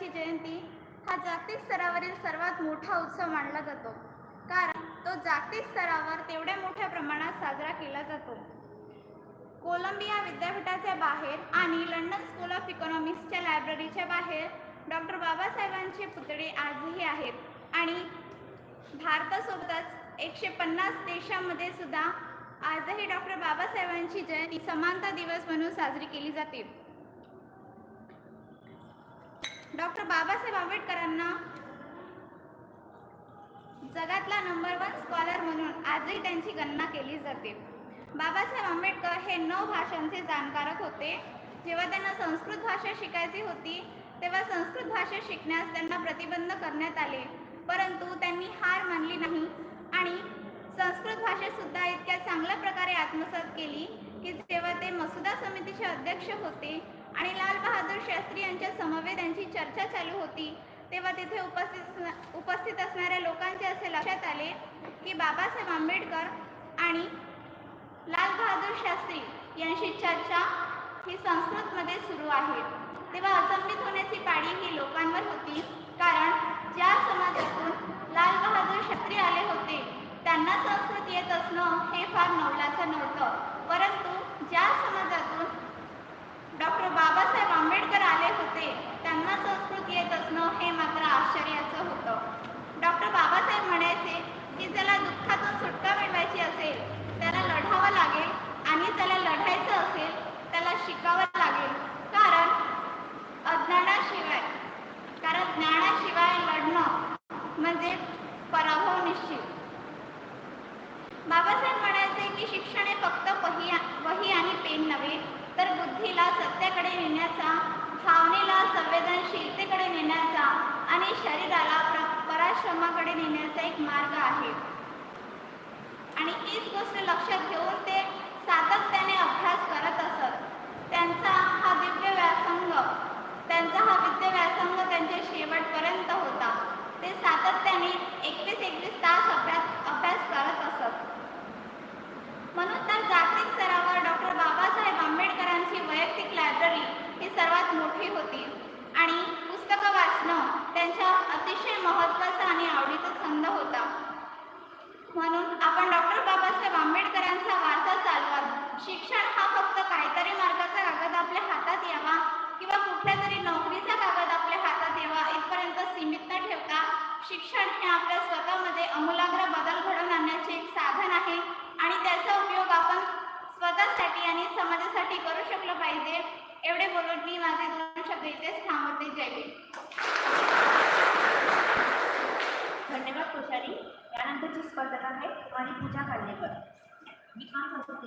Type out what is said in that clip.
बाबासाहेबांची जयंती हा जागतिक स्तरावरील सर्वात मोठा उत्सव मानला जातो. कारण तो जागतिक स्तरावर तेवढ्या मोठ्या प्रमाणात साजरा केला जातो. कोलंबिया विद्यापीठाच्या बाहेर आणि लंडन स्कूल ऑफ इकॉनॉमिक्सच्या लायब्ररीच्या बाहेर डॉक्टर बाबासाहेबांचे पुतळे आजही आहेत. आणि भारतासोबतच एकशे पन्नास देशांमध्ये सुद्धा आजही डॉक्टर बाबासाहेबांची जयंती समानता दिवस म्हणून साजरी केली जाते. डॉक्टर बाबासाहेब आंबेडकरांना जगातला नंबर वन स्कॉलर म्हणून आजही त्यांची गणना केली जाते. बाबासाहेब आंबेडकर हे नऊ भाषांचे जाणकारक होते. जेव्हा त्यांना संस्कृत भाषा शिकायची होती तेव्हा संस्कृत भाषा शिकण्यास त्यांना प्रतिबंध करण्यात आले. परंतु त्यांनी हार मानली नाही आणि संस्कृत भाषा सुद्धा इतक्या चांगल्या प्रकारे आत्मसात केली की जेव्हा ते मसुदा समितीचे अध्यक्ष होते आणि लाल बहादूर शास्त्री चर्चा चालू होती. तेव्हा तिथे उपस्थित उपस्थित असणाऱ्या लोकांचे असे लक्षात आले की बाबासाहेब आंबेडकर आणि लाल बहादूर शास्त्री यांची चर्चा ही संस्कृतमध्ये सुरू आहे. तेव्हा अचंबित होण्याची पाळी ही लोकांवर होती. कारण ज्या समाजातून लाल बहादूर शास्त्री आले होते त्यांना संस्कृत येत असणं हे फार नवलाचं नव्हतं. परंतु ज्या समाजातून डॉक्टर बाबासाहेब आंबेडकर आले होते त्यांना संस्कृत येत असणं हे मात्र आश्चर्याचं होतं डॉक्टर बाबासाहेब म्हणायचे की ज्याला दुःखातून सुटका मिळवायची असेल त्याला लढावं लागेल आणि ज्याला लढायचं असेल त्याला शिकावं लागेल कारण अज्ञानाशिवाय शिवाय लढणं म्हणजे पराभव निश्चित. बाबासाहेब म्हणायचे की शिक्षण हे फक्त वही वही आणि पेन नव्हे तर बुद्धीला सत्याकडे नेण्याचा भावनेला संवेदनशीलतेकडे नेण्याचा आणि शरीराला पराश्रमाकडे नेण्याचा एक मार्ग आहे. आणि हीच गोष्ट लक्षात घेऊन ते सातत्याने अभ्यास करत असत त्यांचा हा दिव्य व्यासंग त्यांचा हा विद्या व्यासंग त्यांच्या शेवटपर्यंत होता ते सातत्याने एकवीस एकवीस तास अभ्यास अभ्यास करत असत म्हणून तर जागतिक स्तरावर डॉक्टर बाबासाहेब आंबेडकरांची वैयक्तिक लायब्ररी ही सर्वात मोठी होती आणि पुस्तकं वाचणं त्यांच्या अतिशय महत्त्वाचा आणि आवडीचा छंद होता. म्हणून आपण डॉक्टर बाबासाहेब आंबेडकरांचा वारसा चालवा शिक्षण हा फक्त काहीतरी मार्गाचा कागद आपल्या हातात यावा किंवा कुठल्या तरी नोकरीचा कागद आपल्या हातात यावा इथपर्यंत सीमित न ठेवता शिक्षण हे आपल्या स्वतःमध्ये अमूलाग्र बदल घडवून आणण्याचे एक साधन आहे आणि त्याचा उपयोग आपण स्वतःसाठी आणि समाजासाठी करू शकलो पाहिजे. एवढे बोलून मी माझे दोन शब्द इथेच थांबवते. जय धन्यवाद तुषारी यानंतरची स्पर्धक आहे आणि पूजा कांडेकर मी काम करतो